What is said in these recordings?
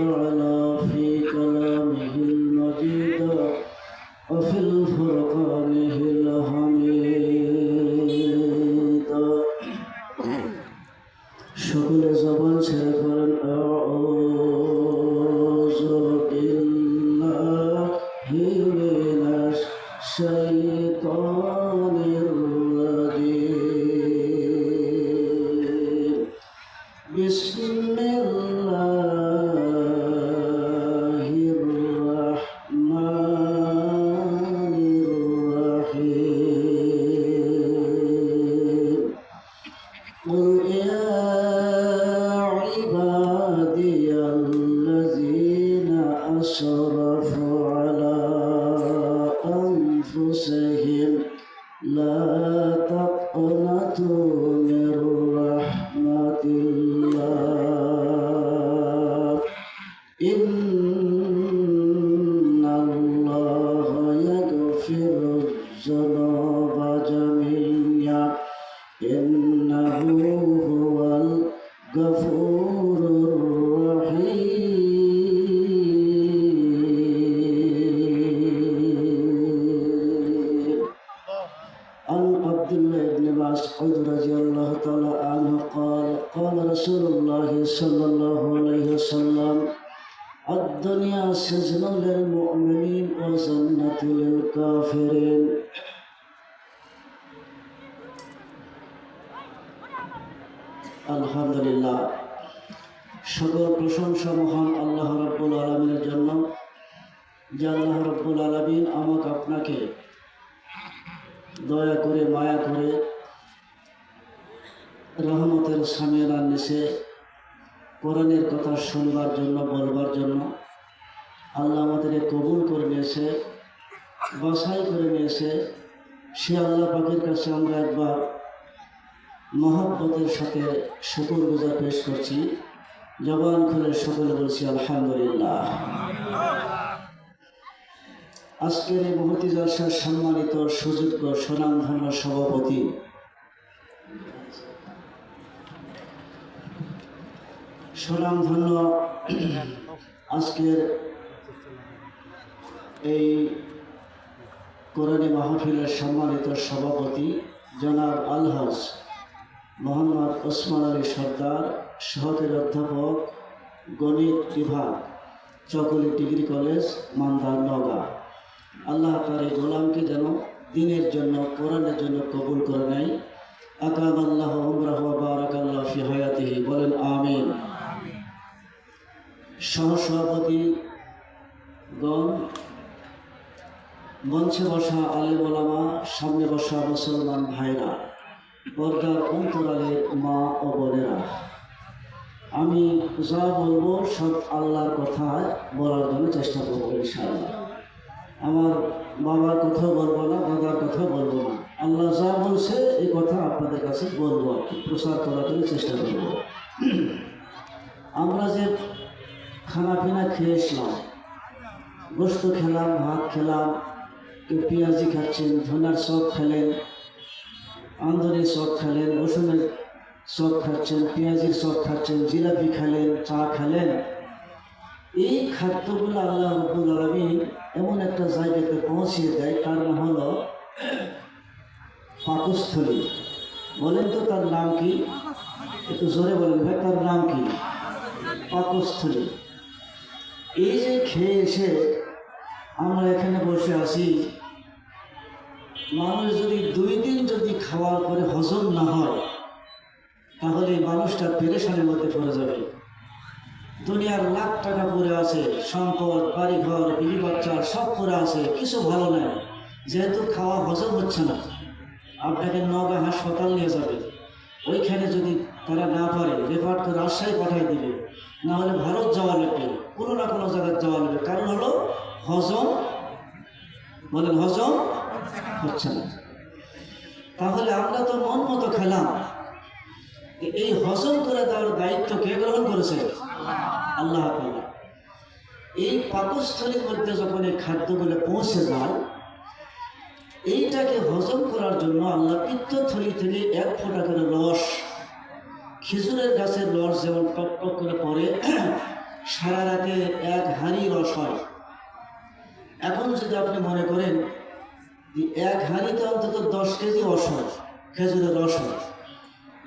على في كلامه المجيد وفي الفرقانه الحميد شكل زبان سيفرا أعوذ بالله من الشيطان again. وجنة للكافرين আলহামদুলিল্লাহ সকল প্রশংসা মহান আল্লাহ রব্বুল আলমিনের জন্য যে আল্লাহ রব্বুল আলমিন আমাকে আপনাকে দয়া করে মায়া করে রহমতের সামিয়ানার নিচে কোরআনের কথা শুনবার জন্য বলবার জন্য আল্লাহ আমাদেরকে কবুল করে নিয়েছে বাছাই করে নিয়েছে। সে আল্লাহ পাখির কাছে আমরা একবার মহব্বতের সাথে শুকুর গুজার পেশ করছি। জবান খুলে সকলে বলছি, আলহামদুলিল্লাহ। আজকের এই মহতি জলসার সম্মানিত, সুযোগ্য, সুনামধন্য সভাপতি সুনামধন্য আজকের এই কোরআনী মাহফিলের সম্মানিত সভাপতি জনাব আলহাজ মোহাম্মদ ওসমান আলী সর্দার, সহকারী অধ্যাপক গণিত বিভাগ, চকলি ডিগ্রি কলেজ, মান্দার নগা। আল্লাহ তার এই গোলামকে যেন দিনের জন্য, কোরআনের জন্য কবুল করে নেয়। আকাম আল্লাহ উমরাহ বারাক আল্লাহ ফি হায়াতিহি, বলেন আমিন। সহসভাপতি গণ মঞ্চে বসা আলে ওলামা, সামনে বসা মুসলমান ভাইরা, পর্দার অন্তরালে মা ও বোনেরা। আমি যা বলব সব আল্লাহর কথা বলার জন্য চেষ্টা করব ইনশাআল্লাহ। আমার বাবার কথা বলব না, দাদার কথা বলব না। আল্লাহ যা বলছে এই কথা আপনাদের কাছে বলব আর কি, প্রচার করার জন্য চেষ্টা করব। আমরা যে খানা পিনা খেয়েছিলাম, গোস্ত খেলাম, ভাত খেলাম কেউ পেঁয়াজি খাচ্ছেন, ধনার চপ খেলেন আন্দরি চপ খেলেন, রসুনের চপ খাচ্ছেন, পেঁয়াজির চপ খাচ্ছেন, জিলাপি খেলেন, চা খেলেন। এই খাদ্যগুলো আল্লাহ রব্বুল আলমিন এমন একটা জায়গাতে পৌঁছিয়ে দেয়, তার নাম হলো পাকস্থলী। বলেন তো তার নাম কি? একটু জোরে বলেন ভাই, তার নাম কি? পাকস্থলী। এই যে খেয়ে এসে আমরা এখানে বসে আছি মানুষ যদি দুই দিন যদি খাওয়ার পরে হজম না হয়, তাহলে মানুষটা পেরেশানির মধ্যে পড়ে যাবে। দুনিয়ার লাখ টাকা পড়ে আছে, সম্পদ, বাড়িঘর, বিবি বাচ্চা, সব পরে আছে, কিছু ভালো নেই। যেহেতু খাওয়া হজম হচ্ছে না, আপনাকে নগা হাসপাতাল নিয়ে যাবে। ওইখানে যদি তারা না পারে, রেফার করে রাজশাহী পাঠাই দিবে। না হলে ভারত যাওয়া লাগবে কোনো না কোনো জায়গায় যাওয়া লাগবে কারণ হলো হজম, বলেন হজম হচ্ছে না? তাহলে আমরা তো মন মতো খেলাম। এই হজম করে দেওয়ার দায়িত্ব কে গ্রহণ করেছে? আল্লাহ এই পাকস্থলীর মধ্যে যখন এই খাদ্যগুলো পৌঁছে যায়, এইটাকে হজম করার জন্য আল্লাহ পিত্তথলি থেকে এক ফোঁটা করে রস, খেজুরের গাছের রস যেমন টক টক করে পড়ে, সারা রাতে এক হাঁড়ি রস হয়। এখন যদি আপনি মনে করেন এক হাঁড়িতে অন্তত দশ কেজি হয় খেজুরের রস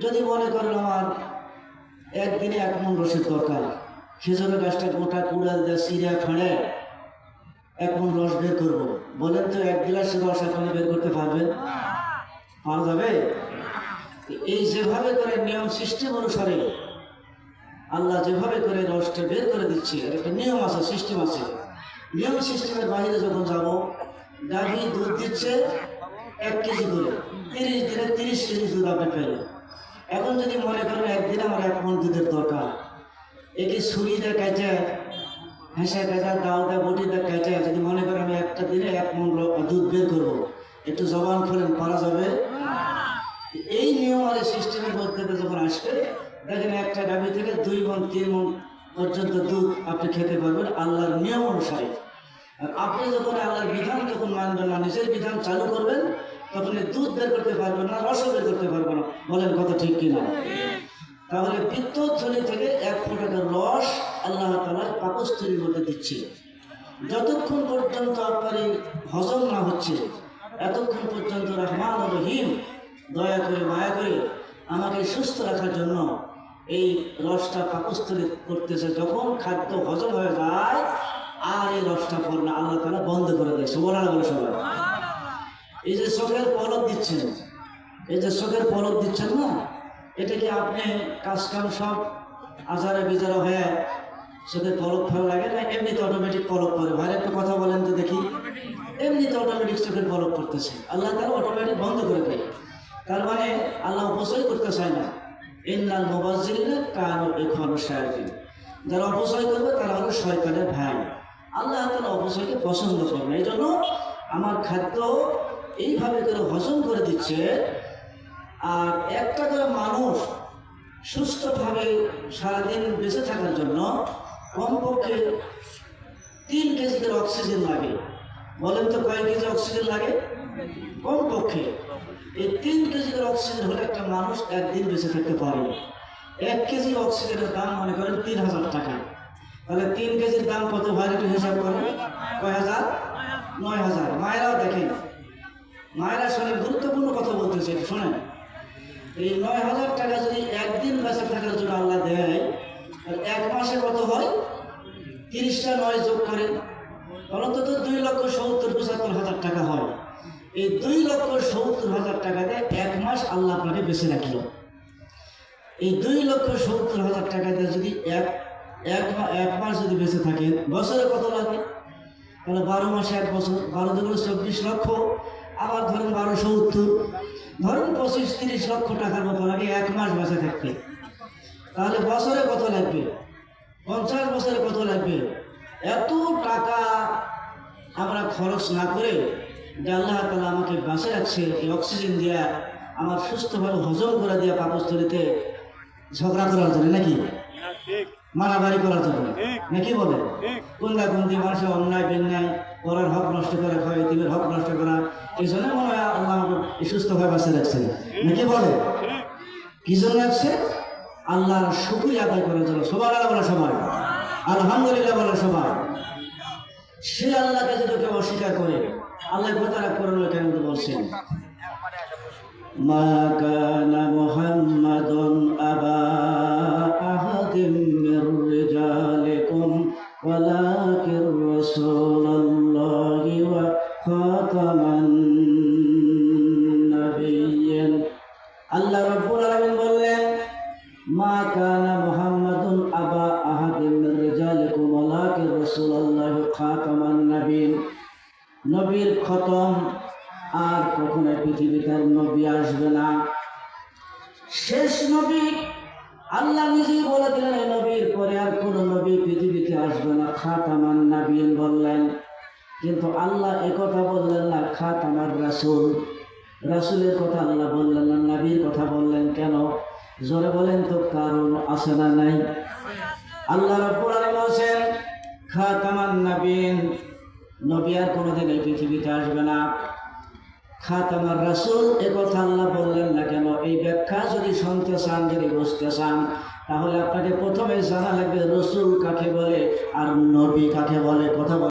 যদি মনে করেন আমার একদিনে এক মন রসের দরকার, খেজুরের গাছটা গোটা কুড়া দিয়ে সিরিয়া ফাঁড়ে এক মন রস বের করব। বলেন তো এক গ্লাস রস এখন বের করতে পারবেন? পাওয়া যাবে? এই যেভাবে করে নিয়ম সিস্টেম অনুসারে আল্লাহ যেভাবে করে রসটা বের করে দিচ্ছে একটা নিয়ম আছে, সিস্টেম আছে। নিয়ম সিস্টেমের বাইরে যখন যাব গাভী দুধ দিচ্ছে, এক কেজি করে তিরিশ দিনে তিরিশ কেজি দুধ আপনি পেলেন। এখন যদি মনে করেন একদিন আমার এক মন দুধের দরকার। একে ছুরি দিয়ে কাটে হেসে দেয় বটি দিয়ে কাটে যদি মনে করেন আমি একটা দিনে এক মন দুধ বের করব, একটু জবান খোলেন, পারা যাবে? এই নিয়ম আর সিস্টেমের মধ্যে যখন আসবে, দেখেন একটা গাভী থেকে দুই মন, তিন মন পর্যন্ত দুধ আপনি খেতে পারবেন আল্লাহর নিয়ম অনুসারে। আর আপনি যখন আল্লাহর বিধান যখন মানবেন না, নিজের বিধান চালু করবেন তখন দুধ বের করতে পারবেন না, রস বের করতে পারবেন না। বলেন কথা ঠিক কিনা তাহলে বিদ্যুৎ থলি থেকে এক ফোটাকে রস আল্লাহ তালার পাকস্থলীর মধ্যে দিচ্ছে। যতক্ষণ পর্যন্ত আপনার হজম না হচ্ছে, এতক্ষণ পর্যন্ত রহমান রহিম, দয়া করে, মায়া করে আমাকে সুস্থ রাখার জন্য এই রসটা পাকস্থলী করতেছে। যখন খাদ্য হজম হয়ে যায় আর এই পর না, আল্লাহ তালা বন্ধ করে দেয় সুবর্ণা বলে সবাই। এই যে চোখের পলক দিচ্ছেন, এই যে চোখের পলক দিচ্ছেন না, এটা কি আপনি কাজ কাম সব আজারে বিজারে হয়ে চোখের পলক ভালো লাগে না এমনিতে অটোমেটিক পলক করে? ভাই একটা কথা বলেন তো দেখি। এমনিতে অটোমেটিক চোখের পলক করতেছে। আল্লাহ তারা অটোমেটিক বন্ধ করে দেয়। তার মানে আল্লাহ অপচয় করতে চায় না। ইন্নাল মোবাজিরা কান এখন সায়াদিন যারা অপচয় করবে তারা হলো শয়তানের ভাই। আল্লাহ তালা অপচয়কে পছন্দ করে না এই জন্য আমার খাদ্য এইভাবে করে হজম করে দিচ্ছে। আর একটা করে মানুষ সুস্থভাবে সারাদিন বেঁচে থাকার জন্য কমপক্ষে তিন কেজি করে অক্সিজেন লাগে। বলেন তো কয় কেজি অক্সিজেন লাগে? কমপক্ষে। এই তিন কেজি করে অক্সিজেন হলে একটা মানুষ একদিন বেঁচে থাকতে পারে। এক কেজি অক্সিজেনের দাম মনে করেন তিন হাজার টাকা। তাহলে তিন কেজির দাম কত হয় একটু হিসাব করেন। কয় হাজার? নয় হাজার। মায়েরাও দেখেন। মায়েরা শোনেন গুরুত্বপূর্ণ কথা বলতেছে শোনেন। এই নয় হাজার টাকা যদি একদিন বেঁচে থাকার জন্য আল্লাহ দেয় আর এক মাসে কত হয়? তিরিশটা নয় যোগ করেন। অন্তত দুই লক্ষ সত্তর, পঁচাত্তর হাজার টাকা হয়। এই দুই লক্ষ সত্তর হাজার টাকা দিয়ে এক মাস আল্লাহ আপনাকে বেঁচে রাখল। এই দুই লক্ষ সত্তর হাজার টাকা দিয়ে যদি এক এক এক মাস যদি বেঁচে থাকে, বছরে কত লাগে? তাহলে বারো মাসে এক বছর, বারো দুগুলো চব্বিশ লক্ষ, আবার ধরেন বারোশো উত্তর ধরেন পঁচিশ, তিরিশ লক্ষ টাকার মতো লাগে এক মাস বেঁচে থাকতে। তাহলে বছরে কত লাগবে? পঞ্চাশ বছরে কত লাগবে? এত টাকা আমরা খরচ না করে যে আল্লাহ তালা আমাকে বাঁচে রাখছে, এই অক্সিজেন দিয়া, আমার সুস্থভাবে হজম করে দেওয়া পাকস্থলিতে ঝগড়া করার জন্য নাকি? মারামারি করার জন্য। নাকি বলে? গুন্দাগুন্দি মানুষের অন্যায় বেন্যায় ওরার হক নষ্ট করে হয় তিমের হক নষ্ট করা। এই জন্য মনে হয় আল্লাহ সুস্থ সুস্থভাবে বাঁচিয়ে রাখছেন। নাকি বলে? কি জন্য রাখছে? আল্লাহর শুক্রিয়া আদায় করার জন্য। সবার আলাদা সবাই। আলহামদুলিল্লাহ বলে সবাই। সে আল্লাহকে যদি কেউ অস্বীকার করে আল্লাহ তারা করোনা কেন বলছেন? মা কানা মোহাম্মদ শেষ নবী, আল্লাহ নিজেই বলে দিলেন এই নবীর পরে আর কোন নবী পৃথিবীতে আসবে না। খাতামান নাবিয়্যিন বললেন। কিন্তু আল্লাহ একথা বললেন না, খাতামার রাসূল। রাসূলের কথা আল্লাহ বললেন না, নবীর কথা বললেন কেন? জোরে বলেন তো, কারণ আছে না নাই? আল্লাহ রাব্বুল আলামিন বলেন খাতামান নাবিয়্যিন, নবী আর কোনোদিন এই পৃথিবীতে আসবে না। খাতামার রাসুল, এ কথা আল্লাহ বললেন না কেন? এই ব্যাখ্যা যদি শুনতে চান, যদি বুঝতে চান, তাহলে আপনাকে প্রথমে জানা লাগবে রসুল কাকে বলে আর নবী কাকে বলে। কথা